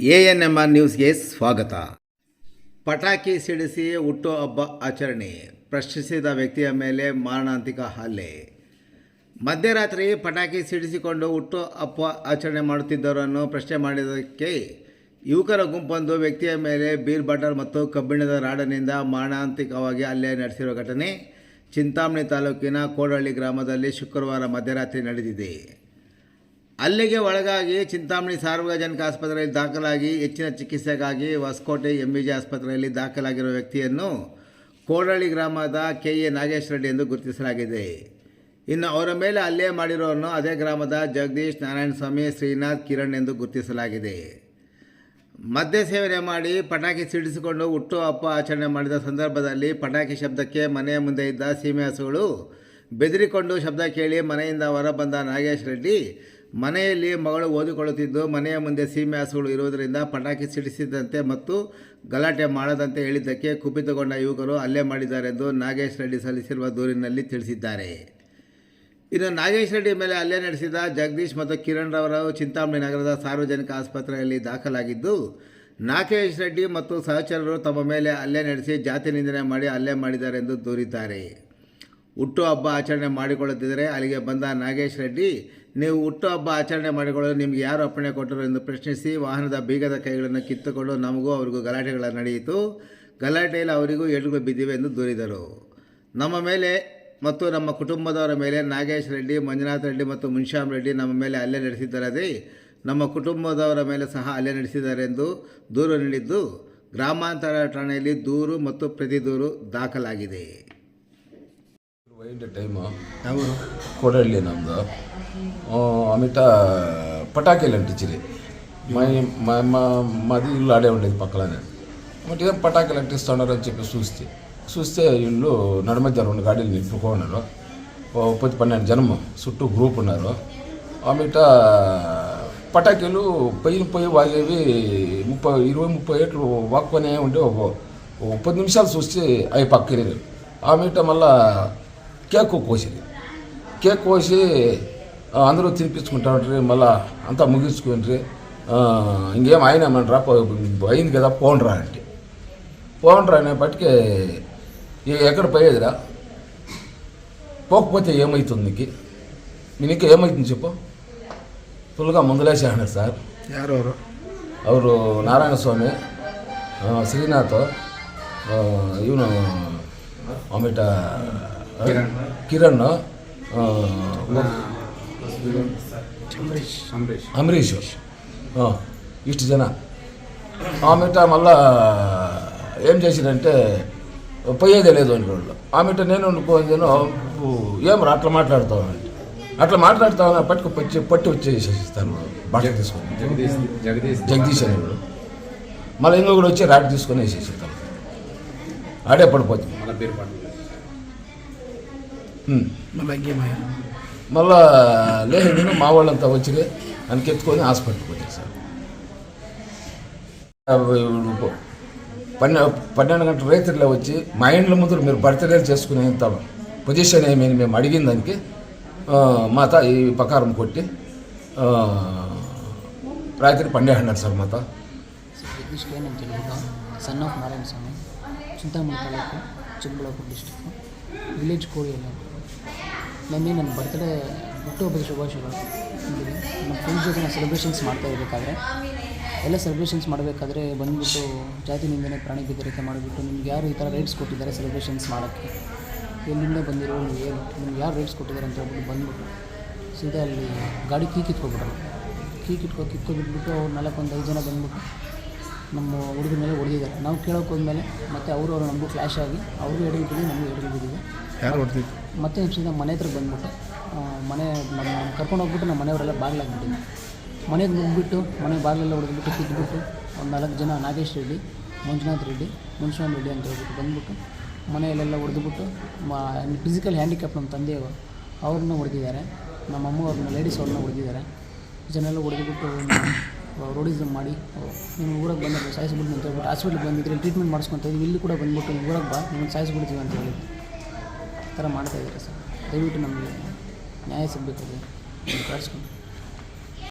A N M R ನ್ಯೂಸ್ಗೆ ಸ್ವಾಗತ. ಪಟಾಕಿ ಸಿಡಿಸಿ ಹುಟ್ಟು ಹಬ್ಬ ಆಚರಣೆ, ಪ್ರಶ್ನಿಸಿದ ವ್ಯಕ್ತಿಯ ಮೇಲೆ ಮಾರಣಾಂತಿಕ ಹಲ್ಲೆ. ಮಧ್ಯರಾತ್ರಿ ಪಟಾಕಿ ಸಿಡಿಸಿಕೊಂಡು ಹುಟ್ಟು ಹಬ್ಬ ಆಚರಣೆ ಮಾಡುತ್ತಿದ್ದವರನ್ನು ಪ್ರಶ್ನೆ ಮಾಡಿದ್ದಕ್ಕೆ ಯುವಕರ ಗುಂಪೊಂದು ವ್ಯಕ್ತಿಯ ಮೇಲೆ ಬೀರ್ ಬಾಟಲ್ ಮತ್ತು ಕಬ್ಬಿಣದ ರಾಡನಿಂದ ಮಾರಣಾಂತಿಕವಾಗಿ ಹಲ್ಲೆ ನಡೆಸಿರುವ ಘಟನೆ ಚಿಂತಾಮಣಿ ತಾಲೂಕಿನ ಕೋಡಹಳ್ಳಿ ಗ್ರಾಮದಲ್ಲಿ ಶುಕ್ರವಾರ ಮಧ್ಯರಾತ್ರಿ ನಡೆದಿದೆ. ಅಲ್ಲಿಗೆ ಒಳಗಾಗಿ ಚಿಂತಾಮಣಿ ಸಾರ್ವಜನಿಕ ಆಸ್ಪತ್ರೆಯಲ್ಲಿ ದಾಖಲಾಗಿ ಹೆಚ್ಚಿನ ಚಿಕಿತ್ಸೆಗಾಗಿ ಹೊಸಕೋಟೆ ಎಂ ಬಿ ಜಿ ಆಸ್ಪತ್ರೆಯಲ್ಲಿ ದಾಖಲಾಗಿರುವ ವ್ಯಕ್ತಿಯನ್ನು ಕೋಡಳ್ಳಿ ಗ್ರಾಮದ ಕೆ ಎ ನಾಗೇಶ್ ರೆಡ್ಡಿ ಎಂದು ಗುರುತಿಸಲಾಗಿದೆ. ಇನ್ನು ಅವರ ಮೇಲೆ ಅಲ್ಲೇ ಮಾಡಿರೋರನ್ನು ಅದೇ ಗ್ರಾಮದ ಜಗದೀಶ್ ನಾರಾಯಣಸ್ವಾಮಿ ಶ್ರೀನಾಥ್ ಕಿರಣ್ ಎಂದು ಗುರುತಿಸಲಾಗಿದೆ. ಮದ್ಯ ಸೇವನೆ ಮಾಡಿ ಪಟಾಕಿ ಸಿಡಿಸಿಕೊಂಡು ಹುಟ್ಟು ಹಬ್ಬ ಆಚರಣೆ ಮಾಡಿದ ಸಂದರ್ಭದಲ್ಲಿ ಪಟಾಕಿ ಶಬ್ದಕ್ಕೆ ಮನೆಯ ಮುಂದೆ ಇದ್ದ ಸೀಮೆ ಹಸುಗಳು ಬೆದರಿಕೊಂಡು ಶಬ್ದ ಕೇಳಿ ಮನೆಯಿಂದ ಹೊರಬಂದ ನಾಗೇಶ್ ರೆಡ್ಡಿ ಮನೆಯಲ್ಲಿ ಮಗಳು ಓದಿಕೊಳ್ಳುತ್ತಿದ್ದು, ಮನೆಯ ಮುಂದೆ ಸೀಮೆ ಹಸುಗಳು ಇರುವುದರಿಂದ ಪಟಾಕಿ ಸಿಡಿಸಿದಂತೆ ಮತ್ತು ಗಲಾಟೆ ಮಾಡದಂತೆ ಹೇಳಿದ್ದಕ್ಕೆ ಕುಪಿತಗೊಂಡ ಯುವಕರು ಹಲ್ಲೆ ಮಾಡಿದ್ದಾರೆಂದು ನಾಗೇಶ್ ರೆಡ್ಡಿ ಸಲ್ಲಿಸಿರುವ ದೂರಿನಲ್ಲಿ ತಿಳಿಸಿದ್ದಾರೆ. ಇನ್ನು ನಾಗೇಶ್ ರೆಡ್ಡಿ ಮೇಲೆ ಹಲ್ಲೆ ನಡೆಸಿದ ಜಗದೀಶ್ ಮತ್ತು ಕಿರಣ್ ರವರು ಚಿಂತಾಮಣಿ ನಗರದ ಸಾರ್ವಜನಿಕ ಆಸ್ಪತ್ರೆಯಲ್ಲಿ ದಾಖಲಾಗಿದ್ದು, ನಾಗೇಶ್ ರೆಡ್ಡಿ ಮತ್ತು ಸಹಚರರು ತಮ್ಮ ಮೇಲೆ ಹಲ್ಲೆ ನಡೆಸಿ ಜಾತಿ ನಿಂದನೆ ಮಾಡಿ ಹಲ್ಲೆ ಮಾಡಿದ್ದಾರೆಂದು ದೂರಿದ್ದಾರೆ. ಹುಟ್ಟು ಹಬ್ಬ ಆಚರಣೆ ಮಾಡಿಕೊಳ್ಳುತ್ತಿದ್ದರೆ ಅಲ್ಲಿಗೆ ಬಂದ ನಾಗೇಶ್ ರೆಡ್ಡಿ ನೀವು ಹುಟ್ಟುಹಬ್ಬ ಆಚರಣೆ ಮಾಡಿಕೊಳ್ಳಲು ನಿಮಗೆ ಯಾರು ಅಪ್ಪಣೆ ಕೊಟ್ಟರು ಎಂದು ಪ್ರಶ್ನಿಸಿ ವಾಹನದ ಬೀಗದ ಕೈಗಳನ್ನು ಕಿತ್ತುಕೊಂಡು ನಮಗೂ ಅವರಿಗೂ ಗಲಾಟೆಗಳ ನಡೆಯಿತು. ಗಲಾಟೆಯಲ್ಲಿ ಅವರಿಗೂ ಎಡುಗಳು ಬಿದ್ದಿವೆ ಎಂದು ದೂರಿದರು. ನಮ್ಮ ಮೇಲೆ ಮತ್ತು ನಮ್ಮ ಕುಟುಂಬದವರ ಮೇಲೆ ನಾಗೇಶ್ ರೆಡ್ಡಿ, ಮಂಜುನಾಥ ರೆಡ್ಡಿ ಮತ್ತು ಮುನ್ಶ್ಯಾಮ್ ರೆಡ್ಡಿ ನಮ್ಮ ಮೇಲೆ ಹಲ್ಲೆ ನಡೆಸಿದ್ದರದೇ? ನಮ್ಮ ಕುಟುಂಬದವರ ಮೇಲೆ ಸಹ ಹಲ್ಲೆ ನಡೆಸಿದ್ದಾರೆ ಎಂದು ದೂರು ನೀಡಿದ್ದು ಗ್ರಾಮಾಂತರ ಠಾಣೆಯಲ್ಲಿ ದೂರು ಮತ್ತು ಪ್ರತಿ ದೂರು ದಾಖಲಾಗಿದೆ. ವೈಂಡ್ ಟೈಮು ಕೊಡಳ್ಳಿ ನಮ್ಮದು అమిట పటాకీలు అంటించింది మా మా మా మాది ఇల్లు ఆడే ఉండేది పక్కలనే బట్ ఏం పటాకీలు అంటిస్తున్నారు అని చెప్పి చూస్తే చూస్తే ఇల్లు నడమధ్య రెండు గాడీలు నింపుకున్నారు ఓ పది పన్నెండు జనం చుట్టూ గ్రూప్ ఉన్నారు ఆమెట పటాకీలు పైన పోయి వాగేవి ముప్పై ఇరవై ముప్పై ఏట్లు వాక్కొనే ఉంటే ఒక ఒక పది నిమిషాలు చూస్తే అవి పక్కనే ఆమెట మళ్ళా కేక్ కోసింది కేక్ కోసి ఆ, అందరూ తినిపించుకుంటా ఉంటారు మళ్ళా అంతా ముగించుకుంటారు ఇంకేం ఆయన ఏమనరా పో- అయింది కదా పోండ్రా అంటే పోండ్రా అనేప్పటికీ ఇక ఎక్కడ పోయేదిరా పోకపోతే ఏమవుతుంది నీకు మీ నీకు ఏమవుతుంది చెప్పు ఫుల్గా ముందులేసేసినారు సార్ ಯಾರವರು ಅವರು ನಾರಾಯಣ ಸ್ವಾಮಿ ಆ, ಶ್ರೀನಾಥ್ ಆ, ಇವನು ಅಮಿಟ కిరణ్ అమరీష్ ఇష్ట జన. ఆమెట మళ్ళా ఏం చేసిందంటే పోయేదే లేదు అనుకోండి ఆమెట నేను అనుకోను ఏం అట్లా మాట్లాడతావు అంటే అట్లా మాట్లాడతావు పట్టుకు పచ్చి పట్టి వచ్చేసేస్తాను. బట్ట తీసుకొని. జగదీష్ అనేవాడు. మళ్ళీ ఇంకో కూడా వచ్చి రాట్ తీసుకొని వేసేసేస్తాను ఆడే పడిపోతుంది. మళ్ళీ ఇంకేమయ్యా మళ్ళా లేదు నేను మా వాళ్ళంతా వచ్చి అనికెత్తుకొని హాస్పిటల్కి వచ్చేసారు పన్నె పన్నెండు గంటల రైతుల్లో వచ్చి మా ఇండ్ల ముందు మీరు బర్త్డే చేసుకునే పొజిషన్ ఏమేమి మేము అడిగిన దానికి మాత ఈ ప్రకారం కొట్టి రాత్రి పండే అన్నారు sir Mata. Son of Narayana Swamy Chintamani taluk district village కోడి ನಿನ್ನೆ ನನ್ನ ಬರ್ತ್ಡೇ ಹುಟ್ಟುಹಬ್ಬದ ಶುಭಾಶಯಗಳು. ನಮ್ಮ ಫ್ರೆಂಡ್ಸ್ ಜೊತೆ ನಾನು ಸೆಲೆಬ್ರೇಷನ್ಸ್ ಮಾಡ್ತಾ ಇರಬೇಕಾದ್ರೆ, ಎಲ್ಲ ಸೆಲೆಬ್ರೇಷನ್ಸ್ ಮಾಡಬೇಕಾದ್ರೆ ಬಂದುಬಿಟ್ಟು ಜಾತಿ ನಿಂದನೆ ಪ್ರಾಣಿ ಬೆದರಿಕೆ ಮಾಡಿಬಿಟ್ಟು ನಿಮ್ಗೆ ಯಾರು ಈ ಥರ ರೈಟ್ಸ್ ಕೊಟ್ಟಿದ್ದಾರೆ ಸೆಲೆಬ್ರೇಷನ್ಸ್ ಮಾಡೋಕ್ಕೆ? ಎಲ್ಲಿಂದ ಬಂದಿರೋ ನೀವು ಏನು ನಿಮ್ಗೆ ಯಾರು ರೈಟ್ಸ್ ಕೊಟ್ಟಿದ್ದಾರೆ ಅಂತ ಹೇಳ್ಬಿಟ್ಟು ಬಂದುಬಿಟ್ಟು ಸೀದಾ ಅಲ್ಲಿ ಗಾಡಿ ಕೀ ಕಿತ್ಕೊಬಿಟ್ರು. ಕೀ ಕಿತ್ಕೊ ಬಿಟ್ಬಿಟ್ಟು ಅವ್ರು ನಾಲ್ಕೊಂದು ಐದು ಜನ ಬಂದುಬಿಟ್ಟು ನಮ್ಮ ಹುಡುಗರ ಮೇಲೆ ಹೊಡೆದಿದ್ದಾರೆ. ನಾವು ಕೇಳೋಕೆ ಹೋದ್ಮೇಲೆ ಮತ್ತೆ ಅವರು ಅವರು ನಮಗೂ ಫ್ಲ್ಯಾಶ್ ಆಗಿ, ಅವ್ರಿಗೂ ಎಡೆ ಬಿಟ್ಟಿದ್ದೀವಿ ನಮಗೂ ಎಡೆ ಬಿಟ್ಟಿದ್ದೀವಿ ಯಾರು ಹೊಡೆದಿದ್ದು ಮತ್ತೆ ಸೀದಾ ಮನೆ ಹತ್ರ ಬಂದ್ಬಿಟ್ಟು ಮನೆ ನಮ್ಮ ಕರ್ಕೊಂಡು ಹೋಗ್ಬಿಟ್ಟು ನಮ್ಮ ಮನೆಯವರೆಲ್ಲ ಬಾಗಿಲಾಗ್ಬಿಟ್ಟಿದ್ದೆ ಮನೆಗೆ ಮುಗ್ಬಿಟ್ಟು ಮನೆ ಬಾಗಿಲೆಲ್ಲ ಹೊಡೆದ್ಬಿಟ್ಟು ಕಿತ್ಬಿಟ್ಟು ಒಂದು ನಾಲ್ಕು ಜನ ನಾಗೇಶ್ ರೆಡ್ಡಿ, ಮಂಜುನಾಥ್ ರೆಡ್ಡಿ, ಮುನ್ಸ್ವಾಮಿ ರೆಡ್ಡಿ ಅಂತ ಹೇಳ್ಬಿಟ್ಟು ಬಂದ್ಬಿಟ್ಟು ಮನೆಯಲ್ಲೆಲ್ಲ ಹೊಡೆದ್ಬಿಟ್ಟು ಫಿಸಿಕಲ್ ಹ್ಯಾಂಡಿಕ್ಯಾಪ್ ನಮ್ಮ ತಂದೆಯವರು, ಅವ್ರನ್ನ ಹೊಡೆದಿದ್ದಾರೆ ನಮ್ಮ ಅಮ್ಮ ಅವ್ರನ್ನ ಲೇಡೀಸ್ ಅವ್ರನ್ನ ಹೊಡೆದಿದ್ದಾರೆ ಜನೆಲ್ಲ ಹೊಡೆದ್ಬಿಟ್ಟು ರೋಡಿಸಮ್ ಮಾಡಿ ನಿಮ್ಮ ಊರಿಗೆ ಬಂದಾಗ ಸಾಯಿಸ್ಬಿಡ್ತೀನಿ ಅಂತ ಹೇಳ್ಬಿಟ್ಟು ಹಾಸ್ಪಿಟ್ಲಿಗೆ ಬಂದಿದ್ರೆ ಟ್ರೀಟ್ಮೆಂಟ್ ಮಾಡಿಸ್ಕೊತ ಇಲ್ಲಿ ಕೂಡ ಬಂದ್ಬಿಟ್ಟು ಊರಿಗೆ ಬಾ ನಿಮ್ಮನ್ನು ಸಾಯಿಸ್ಬಿಡ್ತೀವಿ ಅಂತ ಹೇಳಿ ಥರ ಮಾಡ್ತಾಯಿದ್ದಾರೆ ಸರ್. ದಯವಿಟ್ಟು ನಮಗೆ ನ್ಯಾಯ ಸಿಗಬೇಕು ಪ್ರಾರ್ಥಿಸ್ಕೊಂಡು